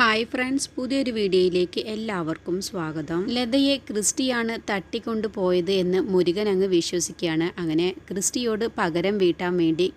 Hi friends പുതിയൊരു വീഡിയോയിലേക്ക് എല്ലാവർക്കും സ്വാഗതം. ലതയെ ക്രിസ്റ്റിയാണ് തട്ടിക്കൊണ്ടു പോയത് എന്ന് മുരുകൻ അങ്ങ് വിശ്വസിക്കുകയാണ്. അങ്ങനെ ക്രിസ്റ്റിയോട് പകരം വീട്ടാൻ വേണ്ടി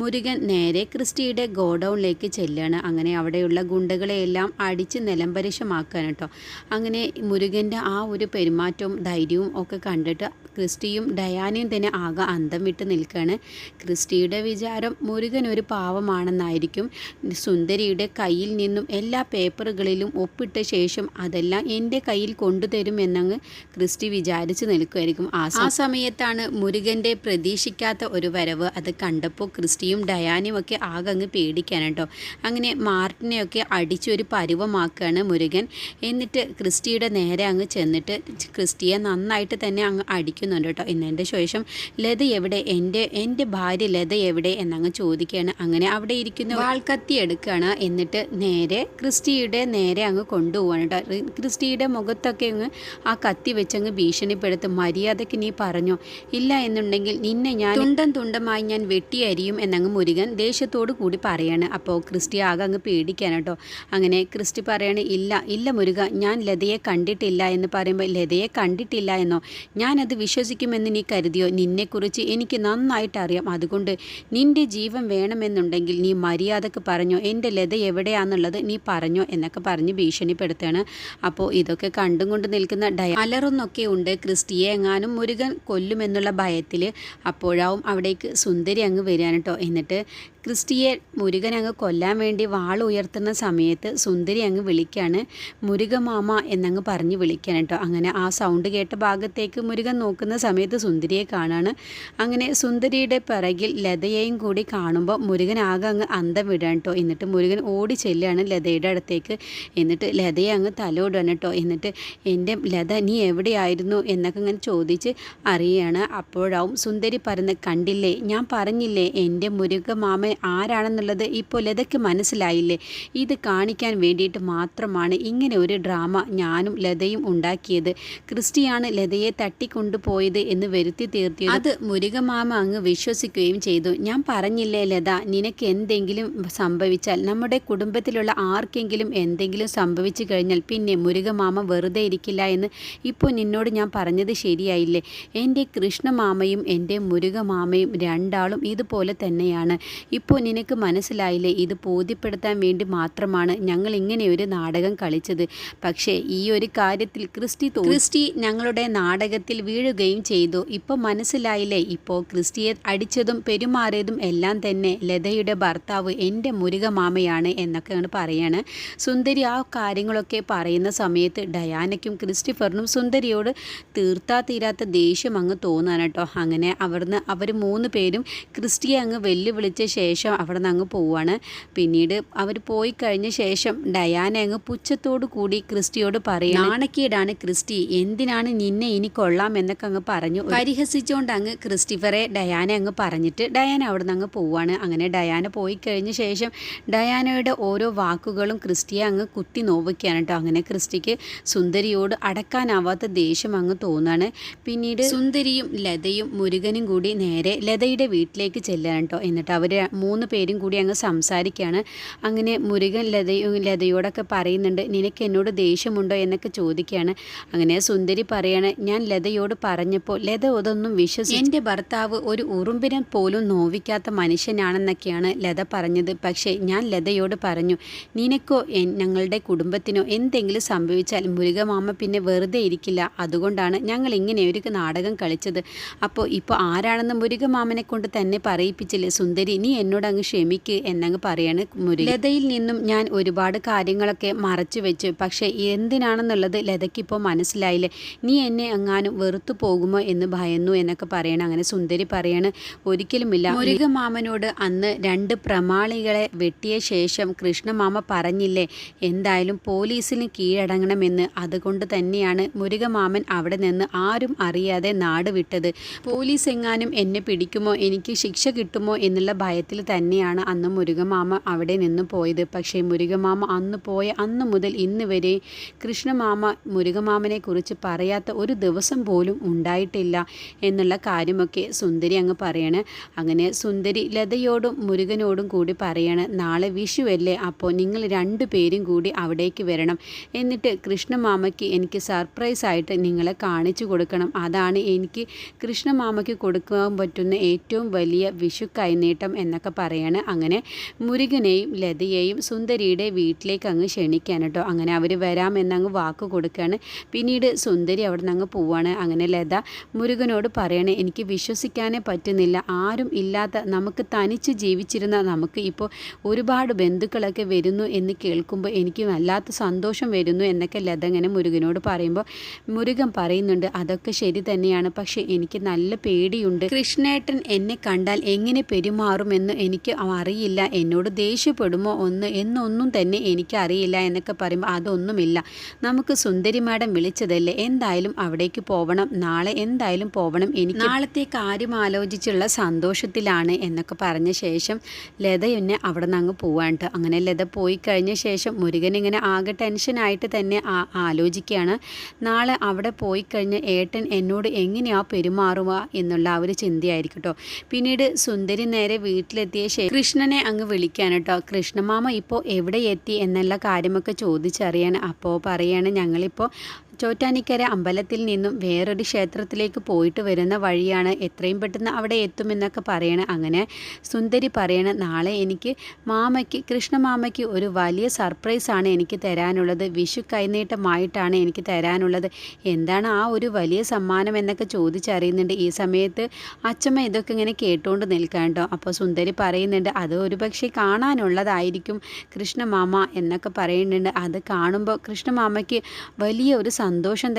മുരുകൻ നേരെ ക്രിസ്റ്റിയുടെ ഗോഡൗണിലേക്ക് ചെല്ലുകയാണ്. അങ്ങനെ അവിടെയുള്ള ഗുണ്ടകളെയെല്ലാം അടിച്ച് നിലംപരിശമാക്കാൻ കേട്ടോ. അങ്ങനെ മുരുകന്റെ ആ ഒരു പെരുമാറ്റവും ധൈര്യവും ഒക്കെ കണ്ടിട്ട് ക്രിസ്റ്റിയും ഡയാനയും തന്നെ ആകെ അന്തം വിട്ട് നിൽക്കുകയാണ്. ക്രിസ്റ്റിയുടെ വിചാരം മുരുകൻ ഒരു പാവമാണെന്നായിരിക്കും. സുന്ദരിയുടെ കയ്യിൽ നിന്നും എല്ലാ പേപ്പറുകളിലും ഒപ്പിട്ട ശേഷം അതെല്ലാം എന്റെ കയ്യിൽ കൊണ്ടുതരും എന്നങ്ങ് ക്രിസ്റ്റി വിചാരിച്ച് നിൽക്കുമായിരിക്കും. ആ സമയത്താണ് മുരുകന്റെ പ്രതീക്ഷിക്കാത്ത ഒരു വരവ് അത് കണ്ടപ്പോൾ ക്രിസ്റ്റിയും ഡയാനയും ഒക്കെ ആകെ അങ്ങ് പേടിക്കാൻ കേട്ടോ. അങ്ങനെ മാർട്ടിനെയൊക്കെ അടിച്ചൊരു പരുവമാക്കുകയാണ് മുരുകൻ. എന്നിട്ട് ക്രിസ്റ്റിയുടെ നേരെ അങ്ങ് ചെന്നിട്ട് ക്രിസ്റ്റിയെ നന്നായിട്ട് തന്നെ അങ്ങ് അടിക്കുന്നുണ്ട് കേട്ടോ. എന്നതിന്റെ ശേഷം ലത എവിടെ? എന്റെ എന്റെ ഭാര്യ ലത എവിടെ? എന്നങ്ങ് ചോദിക്കുകയാണ്. അങ്ങനെ അവിടെ ഇരിക്കുന്ന വാൾക്കത്തി എടുക്കുകയാണ്. എന്നിട്ട് നേരെ ക്രിസ്റ്റിയുടെ നേരെ അങ്ങ് കൊണ്ടുപോവാണ് കേട്ടോ. ക്രിസ്റ്റിയുടെ മുഖത്തൊക്കെ അങ്ങ് ആ കത്തി വെച്ചങ്ങ് ഭീഷണിപ്പെടുത്ത് മര്യാദയ്ക്ക് നീ പറഞ്ഞു. ഇല്ല എന്നുണ്ടെങ്കിൽ നിന്നെ ഞാൻ തുണ്ടം തുണ്ടമായി ഞാൻ വെട്ടിയരിയും എന്നങ്ങ് മുരുകൻ ദേഷ്യത്തോടു കൂടി പറയാണ്. അപ്പോൾ ക്രിസ്റ്റി ആകെ അങ്ങ് പേടിക്കാൻ കേട്ടോ. അങ്ങനെ ക്രിസ്റ്റി പറയാണ് ഇല്ല ഇല്ല മുരുക ഞാൻ ലതയെ കണ്ടിട്ടില്ല എന്ന് പറയുമ്പോൾ ലതയെ കണ്ടിട്ടില്ല എന്നോ? ഞാനത് വിശ്വസിക്കുമെന്ന് നീ കരുതിയോ? നിന്നെക്കുറിച്ച് എനിക്ക് നന്നായിട്ട് അറിയാം. അതുകൊണ്ട് നിന്റെ ജീവൻ വേണമെന്നുണ്ടെങ്കിൽ നീ മര്യാദയ്ക്ക് പറഞ്ഞോ? എന്റെ ലത എവിടെയാണെന്നുള്ളത് നീ പറഞ്ഞോ എന്നൊക്കെ പറഞ്ഞ് ഭീഷണിപ്പെടുത്തുകയാണ്. അപ്പോൾ ഇതൊക്കെ കണ്ടും കൊണ്ട് നിൽക്കുന്ന ഡയ അലറുന്നൊക്കെ ഉണ്ട്. ക്രിസ്റ്റിയെ എങ്ങാനും മുരുകൻ കൊല്ലുമെന്നുള്ള ഭയത്തിൽ അപ്പോഴാവും അവിടേക്ക് സുന്ദരി അങ്ങ് വരികയാണ് കേട്ടോ എന്നിട്ട് ക്രിസ്റ്റിയെ മുരുകൻ അങ്ങ് കൊല്ലാൻ വേണ്ടി വാൾ ഉയർത്തുന്ന സമയത്ത് സുന്ദരി അങ്ങ് വിളിക്കുകയാണ് മുരുകമാമ എന്നങ്ങ് പറഞ്ഞ് വിളിക്കാൻ കേട്ടോ. അങ്ങനെ ആ സൗണ്ട് കേട്ട ഭാഗത്തേക്ക് മുരുകൻ നോക്കുന്ന സമയത്ത് സുന്ദരിയെ കാണാണ്. അങ്ങനെ സുന്ദരിയുടെ പിറകിൽ ലതയെയും കൂടി കാണുമ്പോൾ മുരുകൻ ആകെ അങ്ങ് അന്തം വിടാൻ കേട്ടോ. എന്നിട്ട് മുരുകൻ ഓടി ചെല്ലുകയാണ് ലതയുടെ അടുത്തേക്ക്. എന്നിട്ട് ലതയെ അങ്ങ് തലോടാണ് കേട്ടോ. എന്നിട്ട് എന്റെ ലത നീ എവിടെയായിരുന്നു? എന്നൊക്കെ ഇങ്ങനെ ചോദിച്ച് അറിയുകയാണ്. അപ്പോഴാവും സുന്ദരി പറയുന്നത് കണ്ടില്ലേ ഞാൻ പറഞ്ഞില്ലേ എന്റെ മുരുകമാമൻ ആരാണെന്നുള്ളത് ഇപ്പോൾ ലതയ്ക്ക് മനസ്സിലായില്ലേ? ഇത് കാണിക്കാൻ വേണ്ടിയിട്ട് മാത്രമാണ് ഇങ്ങനെ ഒരു ഡ്രാമ ഞാനും ലതയും ഉണ്ടാക്കിയത്. ക്രിസ്റ്റിയാണ് ലതയെ തട്ടിക്കൊണ്ടുപോയത് എന്ന് വരുത്തി തീർത്തിയത്. അത് മുരുകമാമ അങ്ങ് വിശ്വസിക്കുകയും ചെയ്തു. ഞാൻ പറഞ്ഞില്ലേ ലത നിനക്ക് എന്തെങ്കിലും സംഭവിച്ചാൽ നമ്മുടെ കുടുംബത്തിലുള്ള ആർക്കെങ്കിലും എന്തെങ്കിലും സംഭവിച്ചു കഴിഞ്ഞാൽ പിന്നെ മുരുകമാമ വെറുതെ ഇരിക്കില്ല എന്ന് ഇപ്പോൾ നിന്നോട് ഞാൻ പറഞ്ഞത് ശരിയായില്ലേ? എന്റെ കൃഷ്ണമാമയും എന്റെ മുരുകമാമയും രണ്ടാളും ഇതുപോലെ തന്നെയാണ്. ഇപ്പോൾ നിനക്ക് മനസ്സിലായില്ലേ? ഇത് ബോധ്യപ്പെടുത്താൻ വേണ്ടി മാത്രമാണ് ഞങ്ങൾ ഇങ്ങനെ ഒരു നാടകം കളിച്ചത്. പക്ഷേ ഈ ഒരു കാര്യത്തിൽ ക്രിസ്റ്റി ക്രിസ്റ്റി ഞങ്ങളുടെ നാടകത്തിൽ വീഴുകയും ചെയ്തു. ഇപ്പോൾ മനസ്സിലായില്ലേ? ഇപ്പോൾ ക്രിസ്റ്റിയെ അടിച്ചതും പെരുമാറിയതും എല്ലാം തന്നെ ലതയുടെ ഭർത്താവ് എന്റെ മുരുകമാമയാണ് എന്നൊക്കെയാണ് പറയാണ്. സുന്ദരി ആ കാര്യങ്ങളൊക്കെ പറയുന്ന സമയത്ത് ഡയാനയ്ക്കും ക്രിസ്റ്റിഫറിനും സുന്ദരിയോട് തീർത്താ തീരാത്ത ദേഷ്യം അങ്ങ് തോന്നാണ് കേട്ടോ. അങ്ങനെ അവിടുന്ന് അവർ മൂന്ന് പേരും ക്രിസ്റ്റിയെ അങ്ങ് വെല്ലുവിളിച്ച ശേഷം അവിടെ നിന്ന് അങ്ങ് പോവുകയാണ് പിന്നീട് അവർ പോയി കഴിഞ്ഞ ശേഷം ഡയാന അങ്ങ് പുച്ഛത്തോടു കൂടി ക്രിസ്റ്റിയോട് പറയും നാണക്കേടാണ് ക്രിസ്റ്റി എന്തിനാണ് നിന്നെ ഇനി കൊള്ളാം? എന്നൊക്കെ അങ്ങ് പറഞ്ഞു. പരിഹസിച്ചുകൊണ്ട് അങ്ങ് ക്രിസ്റ്റിഫറെ ഡയാന അങ്ങ് പറഞ്ഞിട്ട് ഡയാന അവിടെ നിന്ന് അങ്ങ് പോവാണ്. അങ്ങനെ ഡയാന പോയി കഴിഞ്ഞ ശേഷം ഡയാനയുടെ ഓരോ വാക്കുകളും ക്രിസ്റ്റിയെ അങ്ങ് കുത്തി നോവിക്കുകയാണ് കേട്ടോ. അങ്ങനെ ക്രിസ്റ്റിക്ക് സുന്ദരിയോട് അടക്കാനാവാത്ത ദേഷ്യം അങ്ങ് തോന്നാണ്. പിന്നീട് സുന്ദരിയും ലതയും മുരുകനും കൂടി നേരെ ലതയുടെ വീട്ടിലേക്ക് ചെല്ലാൻ കേട്ടോ. എന്നിട്ട് അവർ മൂന്ന് പേരും കൂടി അങ്ങ് സംസാരിക്കുകയാണ്. അങ്ങനെ മുരുകൻ ലതയും ലതയോടൊക്കെ പറയുന്നുണ്ട് നിനക്ക് എന്നോട് ദേഷ്യമുണ്ടോ? എന്നൊക്കെ ചോദിക്കുകയാണ്. അങ്ങനെ സുന്ദരി പറയാണ് ഞാൻ ലതയോട് പറഞ്ഞപ്പോൾ ലത അതൊന്നും വിശ്വസിച്ചു എന്റെ ഭർത്താവ് ഒരു ഉറുമ്പിനെ പോലും നോവിക്കാത്ത മനുഷ്യനാണെന്നൊക്കെയാണ് ലത പറഞ്ഞത്. പക്ഷേ ഞാൻ ലതയോട് പറഞ്ഞു നിനക്കോ ഞങ്ങളുടെ കുടുംബത്തിനോ എന്തെങ്കിലും സംഭവിച്ചാൽ മുരുകമാമ പിന്നെ വെറുതെ ഇരിക്കില്ല. അതുകൊണ്ടാണ് ഞങ്ങൾ ഇങ്ങനെ ഒരു നാടകം കളിച്ചത്. അപ്പോൾ ഇപ്പോൾ ആരാണെന്ന് മുരുകമാമനെ കൊണ്ട് തന്നെ പറയിപ്പിച്ചില്ലേ? സുന്ദരി നീ അങ്ങ് ക്ഷമിക്ക് എന്നങ്ങ് പറയാണ് മുരുകൻ ലതയിൽ നിന്നും ഞാൻ ഒരുപാട് കാര്യങ്ങളൊക്കെ മറച്ചു വെച്ചു. പക്ഷേ എന്തിനാണെന്നുള്ളത് ലതയ്ക്കിപ്പോൾ മനസ്സിലായില്ലേ. നീ എന്നെ അങ്ങാനും വെറുത്തു പോകുമോ എന്ന് ഭയന്നു എന്നൊക്കെ പറയണം. അങ്ങനെ സുന്ദരി പറയാണ് ഒരിക്കലുമില്ല. മുരുകമാമനോട് അന്ന് രണ്ട് പ്രമാളികളെ വെട്ടിയ ശേഷം കൃഷ്ണമാമ പറഞ്ഞില്ലേ എന്തായാലും പോലീസിന് കീഴടങ്ങണമെന്ന്. അതുകൊണ്ട് തന്നെയാണ് മുരുകമാമൻ അവിടെ നിന്ന് ആരും അറിയാതെ നാട് വിട്ടത്. പോലീസ് എങ്ങാനും എന്നെ പിടിക്കുമോ? എനിക്ക് ശിക്ഷ കിട്ടുമോ? എന്നുള്ള ഭയത്തിൽ തന്നെയാണ് അന്ന് മുരുകമാമ അവിടെ നിന്ന് പോയത്. പക്ഷേ മുരുകമാമ അന്ന് പോയ അന്ന് മുതൽ ഇന്ന് വരെ കൃഷ്ണമാമ മുരുകമാമനെ കുറിച്ച് പറയാത്ത ഒരു ദിവസം പോലും ഉണ്ടായിട്ടില്ല എന്നുള്ള കാര്യമൊക്കെ സുന്ദരി അങ്ങ് പറയാണ്. അങ്ങനെ സുന്ദരി ലതയോടും മുരുകനോടും കൂടി പറയാണ് നാളെ വിഷു അല്ലേ അപ്പോൾ നിങ്ങൾ രണ്ടു പേരും കൂടി അവിടേക്ക് വരണം. എന്നിട്ട് കൃഷ്ണമാമയ്ക്ക് എനിക്ക് സർപ്രൈസ് ആയിട്ട് നിങ്ങളെ കാണിച്ചു കൊടുക്കണം. അതാണ് എനിക്ക് കൃഷ്ണമാമയ്ക്ക് കൊടുക്കാൻ പറ്റുന്ന ഏറ്റവും വലിയ വിഷു കൈനീട്ടം എന്നൊക്കെ പറയാണ്. അങ്ങനെ മുരുകനെയും ലതയെയും സുന്ദരിയുടെ വീട്ടിലേക്ക് അങ്ങ് ക്ഷണിക്കാൻ കേട്ടോ. അങ്ങനെ അവർ വരാമെന്നങ്ങ് വാക്ക് കൊടുക്കുകയാണ് പിന്നീട് സുന്ദരി അവിടെ നിന്ന് അങ്ങ് പോവാണ്. അങ്ങനെ ലത മുരുകനോട് പറയണേ എനിക്ക് വിശ്വസിക്കാനേ പറ്റുന്നില്ല. ആരും ഇല്ലാത്ത നമുക്ക് തനിച്ച് ജീവിച്ചിരുന്ന നമുക്ക് ഇപ്പോൾ ഒരുപാട് ബന്ധുക്കളൊക്കെ വരുന്നു എന്ന് കേൾക്കുമ്പോൾ എനിക്ക് വല്ലാത്ത സന്തോഷം വരുന്നു എന്നൊക്കെ ലത ഇങ്ങനെ മുരുകനോട് പറയുമ്പോൾ മുരുകൻ പറയുന്നുണ്ട് അതൊക്കെ ശരി തന്നെയാണ്. പക്ഷേ എനിക്ക് നല്ല പേടിയുണ്ട്. കൃഷ്ണേട്ടൻ എന്നെ കണ്ടാൽ എങ്ങനെ പെരുമാറുമെന്ന് എനിക്ക് അറിയില്ല. എന്നോട് ദേഷ്യപ്പെടുമോ ഒന്ന് എന്നൊന്നും തന്നെ എനിക്ക് അറിയില്ല എന്നൊക്കെ പറയുമ്പോൾ അതൊന്നുമില്ല. നമുക്ക് സുന്ദരി മാഡം വിളിച്ചതല്ലേ? എന്തായാലും അവിടേക്ക് പോവണം. നാളെ എന്തായാലും പോവണം. എനിക്ക് നാളത്തെ കാര്യം ആലോചിച്ചുള്ള സന്തോഷത്തിലാണ് എന്നൊക്കെ പറഞ്ഞ ശേഷം ലത എന്നെ അവിടെ നിന്ന് അങ്ങ് പോവാണ്ട് അങ്ങനെ ലത പോയി കഴിഞ്ഞ ശേഷം മുരുകൻ ഇങ്ങനെ ആകെ ടെൻഷനായിട്ട് തന്നെ ആലോചിക്കുകയാണ്. നാളെ അവിടെ പോയി കഴിഞ്ഞ് ഏട്ടൻ എന്നോട് എങ്ങനെയാ പെരുമാറുക എന്നുള്ള ആ ഒരു ചിന്തയായിരിക്കും കേട്ടോ പിന്നീട് സുന്ദരി നേരെ വീട്ടിലെത്തിയ ശേഷം കൃഷ്ണനെ അങ്ങ് വിളിക്കാൻ കേട്ടോ കൃഷ്ണമാമ ഇപ്പോൾ എവിടെ എത്തി? എന്നുള്ള കാര്യമൊക്കെ ചോദിച്ചറിയാൻ അപ്പോൾ പറയാണ് ഞങ്ങളിപ്പോൾ ചോറ്റാനിക്കര അമ്പലത്തിൽ നിന്നും വേറൊരു ക്ഷേത്രത്തിലേക്ക് പോയിട്ട് വരുന്ന വഴിയാണ് എത്രയും പെട്ടെന്ന് അവിടെ എത്തുമെന്നൊക്കെ പറയണേ അങ്ങനെ സുന്ദരി പറയണേ നാളെ എനിക്ക് മാമയ്ക്ക് കൃഷ്ണമാമയ്ക്ക് ഒരു വലിയ സർപ്രൈസാണ് എനിക്ക് തരാനുള്ളത്. വിഷു കൈനീട്ടമായിട്ടാണ് എനിക്ക് തരാനുള്ളത്. എന്താണ് ആ ഒരു വലിയ സമ്മാനം എന്നൊക്കെ ചോദിച്ചറിയുന്നുണ്ട്. ഈ സമയത്ത് അച്ഛമ്മ ഇതൊക്കെ ഇങ്ങനെ കേട്ടുകൊണ്ട് നിൽക്കാൻ കേട്ടോ. അപ്പോൾ സുന്ദരി പറയുന്നുണ്ട് അത് ഒരു പക്ഷേ കാണാനുള്ളതായിരിക്കും കൃഷ്ണമാമ എന്നൊക്കെ പറയുന്നുണ്ട്. അത് കാണുമ്പോൾ കൃഷ്ണമാമയ്ക്ക് വലിയ ഒരു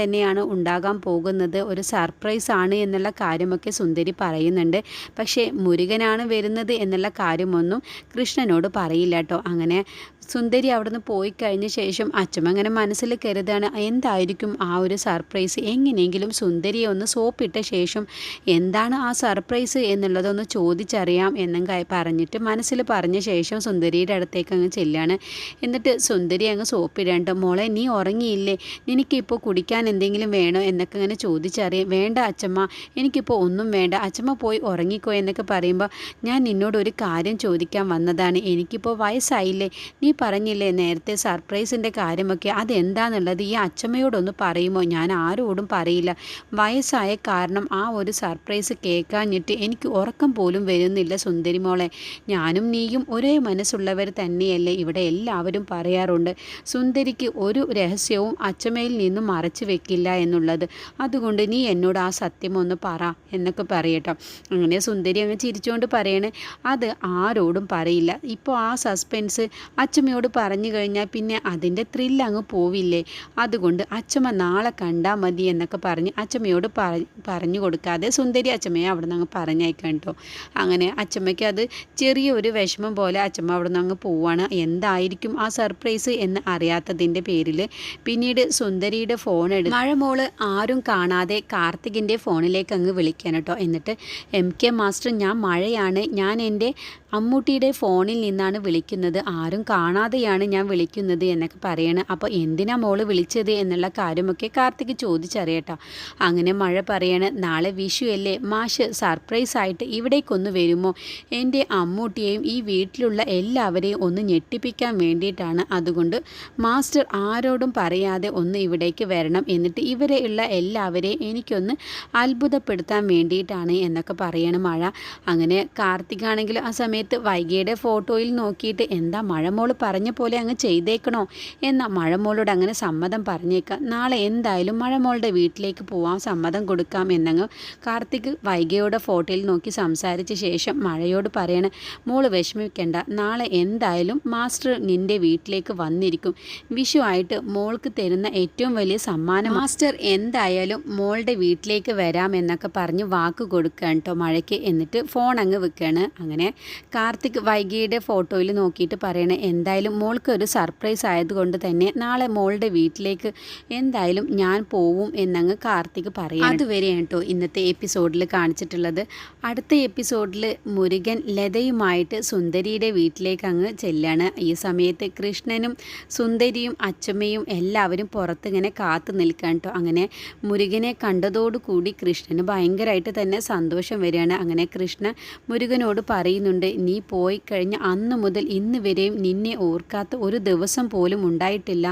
തന്നെയാണ് ഉണ്ടാകാൻ പോകുന്നത്. ഒരു സർപ്രൈസ് ആണ് എന്നുള്ള കാര്യമൊക്കെ സുന്ദരി പറയുന്നുണ്ട്. പക്ഷേ മുരുകനാണ് വരുന്നത് എന്നുള്ള കാര്യമൊന്നും കൃഷ്ണനോട് പറയില്ല കേട്ടോ. അങ്ങനെ സുന്ദരി അവിടുന്ന് പോയി കഴിഞ്ഞ ശേഷം അച്ഛമ്മ അങ്ങനെ മനസ്സിൽ കരുതാണ് എന്തായിരിക്കും ആ ഒരു സർപ്രൈസ്? എങ്ങനെയെങ്കിലും സുന്ദരിയെ ഒന്ന് സോപ്പിട്ട ശേഷം എന്താണ് ആ സർപ്രൈസ് എന്നുള്ളതൊന്ന് ചോദിച്ചറിയാം എന്നും പറഞ്ഞിട്ട് മനസ്സിൽ പറഞ്ഞ ശേഷം സുന്ദരിയുടെ അടുത്തേക്ക് അങ്ങ് ചെല്ലാണ്. എന്നിട്ട് സുന്ദരി അങ്ങ് സോപ്പിടേണ്ട മോളെ നീ ഉറങ്ങിയില്ലേ? നിനക്കിപ്പോൾ കുടിക്കാൻ എന്തെങ്കിലും വേണോ എന്നൊക്കെ ഇങ്ങനെ ചോദിച്ചറിയാം വേണ്ട അച്ഛമ്മ എനിക്കിപ്പോൾ ഒന്നും വേണ്ട അച്ചമ്മ പോയി ഉറങ്ങിക്കോ എന്നൊക്കെ പറയുമ്പോൾ ഞാൻ നിന്നോട് ഒരു കാര്യം ചോദിക്കാൻ വന്നതാണ്. എനിക്കിപ്പോൾ വയസ്സായില്ലേ നീ പറഞ്ഞില്ലേ നേരത്തെ സർപ്രൈസിന്റെ കാര്യമൊക്കെ അതെന്താണെന്നുള്ളത് ഈ അച്ചമ്മയോടൊന്ന് പറയുമോ? ഞാൻ ആരോടും പറയില്ല. വയസ്സായ കാരണം ആ ഒരു സർപ്രൈസ് കേൾക്കാഞ്ഞിട്ട് എനിക്ക് ഉറക്കം പോലും വരുന്നില്ല സുന്ദരി മോളെ. ഞാനും നീയും ഒരേ മനസ്സുള്ളവർ തന്നെയല്ലേ ഇവിടെ എല്ലാവരും പറയാറുണ്ട്. സുന്ദരിക്ക് ഒരു രഹസ്യവും അച്ചമ്മയിൽ നിന്നും മറച്ചു വെക്കില്ല എന്നുള്ളത്. അതുകൊണ്ട് നീ എന്നോട് ആ സത്യം ഒന്ന് പറ എന്നൊക്കെ പറയട്ടോ. അങ്ങനെ സുന്ദരി അങ്ങ് ചിരിച്ചുകൊണ്ട് പറയണേ. അത് ആരോടും പറയില്ല. ഇപ്പോൾ ആ സസ്പെൻസ് അച്ഛമ്മയോട് പറഞ്ഞു കഴിഞ്ഞാൽ പിന്നെ അതിന്റെ ത്രില്ല് അങ്ങ് പോവില്ലേ? അതുകൊണ്ട് അച്ഛമ്മ നാളെ കണ്ടാൽ മതി എന്നൊക്കെ പറഞ്ഞ് അച്ചമ്മയോട് പറഞ്ഞു കൊടുക്കാതെ സുന്ദരി അച്ഛമ്മയെ അവിടെ നിന്ന് അങ്ങ് പറഞ്ഞയക്കാം കേട്ടോ അങ്ങനെ അച്ഛമ്മയ്ക്ക് അത് ചെറിയൊരു വിഷമം പോലെ അച്ഛമ്മ അവിടെ നിന്ന് അങ്ങ് പോവാണ്. എന്തായിരിക്കും ആ സർപ്രൈസ് എന്ന് അറിയാത്തതിന്റെ പേരിൽ പിന്നീട് സുന്ദരിയുടെ ഫോൺ എടുത്ത് മഴമോൾ ആരും കാണാതെ കാർത്തികിന്റെ ഫോണിലേക്ക് അങ്ങ് വിളിക്കാൻ കേട്ടോ. എന്നിട്ട് എം കെ മാസ്റ്റർ ഞാൻ മഴയാണ്. ഞാൻ എന്റെ അമ്മൂട്ടിയുടെ ഫോണിൽ നിന്നാണ് വിളിക്കുന്നത്. ആരും കാണാതെയാണ് ഞാൻ വിളിക്കുന്നത് എന്നൊക്കെ പറയണം. അപ്പോൾ എന്തിനാ മോൾ വിളിച്ചത് എന്നുള്ള കാര്യമൊക്കെ കാർത്തിക് ചോദിച്ചറിയട്ടോ. അങ്ങനെ മഴ പറയാണ് നാളെ വിഷു അല്ലേ? മാഷ് സർപ്രൈസ് ആയിട്ട് ഇവിടേക്കൊന്ന് വരുമോ? എന്റെ അമ്മൂട്ടിയെയും ഈ വീട്ടിലുള്ള എല്ലാവരെയും ഒന്ന് ഞെട്ടിപ്പിക്കാൻ വേണ്ടിയിട്ടാണ്. അതുകൊണ്ട് മാസ്റ്റർ ആരോടും പറയാതെ ഒന്ന് ഇവിടേക്ക് വരണം. എന്നിട്ട് ഇവരെ ഉള്ള എല്ലാവരെയും എനിക്കൊന്ന് അത്ഭുതപ്പെടുത്താൻ വേണ്ടിയിട്ടാണ് എന്നൊക്കെ പറയണം മഴ. അങ്ങനെ കാർത്തിക് കാർത്തികാണെങ്കിൽ ആ സമയത്ത് സമയത്ത് വൈകിയുടെ ഫോട്ടോയിൽ നോക്കിയിട്ട് എന്താ മഴമോൾ പറഞ്ഞ പോലെ അങ്ങ് ചെയ്തേക്കണോ എന്നാ മഴമോളോട് അങ്ങനെ സമ്മതം പറഞ്ഞേക്കാം. നാളെ എന്തായാലും മഴമോളുടെ വീട്ടിലേക്ക് പോവാൻ സമ്മതം കൊടുക്കാം എന്നങ്ങ് കാർത്തിക് വൈകിയുടെ ഫോട്ടോയിൽ നോക്കി സംസാരിച്ച ശേഷം മഴയോട് പറയണ മോൾ വിഷമിക്കേണ്ട. നാളെ എന്തായാലും മാസ്റ്റർ നിന്റെ വീട്ടിലേക്ക് വന്നിരിക്കും. വിഷുവായിട്ട് മോൾക്ക് തരുന്ന ഏറ്റവും വലിയ വലിയ സമ്മാനം മാസ്റ്റർ എന്തായാലും മോളുടെ വീട്ടിലേക്ക് വരാം എന്നൊക്കെ പറഞ്ഞ് വാക്ക് കൊടുക്കുകയാണ് കേട്ടോ മഴയ്ക്ക്. എന്നിട്ട് ഫോൺ അങ്ങ് വെക്കുകയാണ് അങ്ങനെ കാർത്തിക് വൈകിയുടെ ഫോട്ടോയിൽ നോക്കിയിട്ട് പറയണേ എന്തായാലും മോൾക്ക് ഒരു സർപ്രൈസ് ആയതുകൊണ്ട് തന്നെ നാളെ മോളുടെ വീട്ടിലേക്ക് എന്തായാലും ഞാൻ പോവും എന്നങ്ങ് കാർത്തിക് പറയും അതുവരെയാണ് കേട്ടോ ഇന്നത്തെ എപ്പിസോഡിൽ കാണിച്ചിട്ടുള്ളത്. അടുത്ത എപ്പിസോഡിൽ മുരുകൻ ലതയുമായിട്ട് സുന്ദരിയുടെ വീട്ടിലേക്ക് അങ്ങ് ചെല്ലാണ്. ഈ സമയത്ത് കൃഷ്ണനും സുന്ദരിയും അച്ചമ്മയും എല്ലാവരും പുറത്തിങ്ങനെ കാത്തു നിൽക്കാൻ കേട്ടോ അങ്ങനെ മുരുകനെ കണ്ടതോടുകൂടി കൃഷ്ണന് ഭയങ്കരമായിട്ട് തന്നെ സന്തോഷം വരികയാണ്. അങ്ങനെ കൃഷ്ണ മുരുകനോട് പറയുന്നുണ്ട് നീ പോയി കഴിഞ്ഞ അന്ന് മുതൽ ഇന്ന് വരെയും നിന്നെ ഓർക്കാത്ത ഒരു ദിവസം പോലും ഉണ്ടായിട്ടില്ല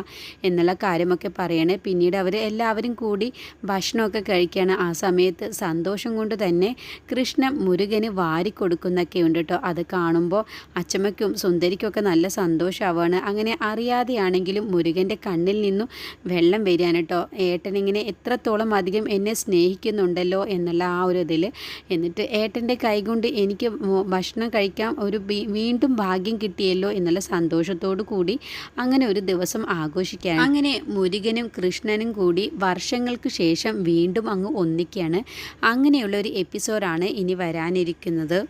എന്നുള്ള കാര്യമൊക്കെ പറയണേ. പിന്നീട് അവർ എല്ലാവരും കൂടി ഭക്ഷണമൊക്കെ കഴിക്കുകയാണ്. ആ സമയത്ത് സന്തോഷം കൊണ്ട് തന്നെ കൃഷ്ണ മുരുകന് വാരി കൊടുക്കുന്നൊക്കെ ഉണ്ട് കേട്ടോ അത് കാണുമ്പോൾ അച്ചമ്മയ്ക്കും സുന്ദരിക്കൊക്കെ നല്ല സന്തോഷമാവാണ്. അങ്ങനെ അറിയാതെയാണെങ്കിലും മുരുകന്റെ കണ്ണിൽ നിന്നും വെള്ളം വരികയാണ് കേട്ടോ. ഏട്ടനിങ്ങനെ എത്രത്തോളം അധികം എന്നെ സ്നേഹിക്കുന്നുണ്ടല്ലോ എന്നുള്ള ആ ഒരു ഇതിൽ എന്നിട്ട് ഏട്ടന്റെ കൈകൊണ്ട് എനിക്ക് ഭക്ഷണം കഴിക്കാൻ ഒരു വീണ്ടും ഭാഗ്യം കിട്ടിയല്ലോ എന്നുള്ള സന്തോഷത്തോടു കൂടി അങ്ങനെ ഒരു ദിവസം ആഘോഷിക്കാൻ അങ്ങനെ മുരുകനും കൃഷ്ണനും കൂടി വർഷങ്ങൾക്ക് ശേഷം വീണ്ടും അങ്ങ് ഒന്നിക്കുകയാണ്. അങ്ങനെയുള്ള ഒരു എപ്പിസോഡാണ് ഇനി വരാനിരിക്കുന്നത്.